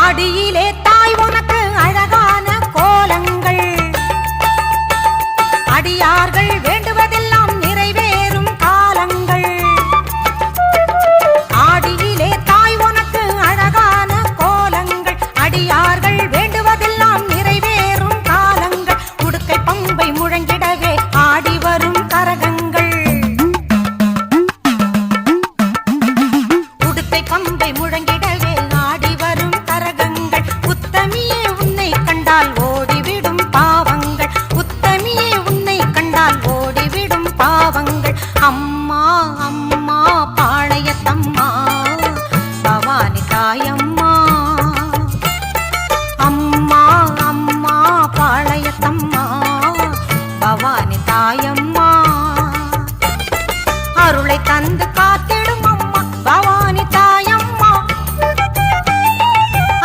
ஆடியிலே தாய் உனக்கு அழகான கோலங்கள். அடியார்கள் வேண்டுவதெல்லாம் நிறைவேறும் காலங்கள். ஆடியிலே தாய் உனக்கு அழகான கோலங்கள். அடியார்கள் வேண்டுவதெல்லாம் நிறைவேறும் காலங்கள். உடுக்கை பம்பை முழங்கிடவே ஆடி வரும் கரகங்கள். உடுக்கை பம்பை முழங்கிடவே பாவங்கள் அம்மா அம்மா பாளையத்தம்மா பவானி தாயம்மா. அம்மா அம்மா பாளையத்தம்மா பவானி தாயம்மா. அருளை தந்து காத்து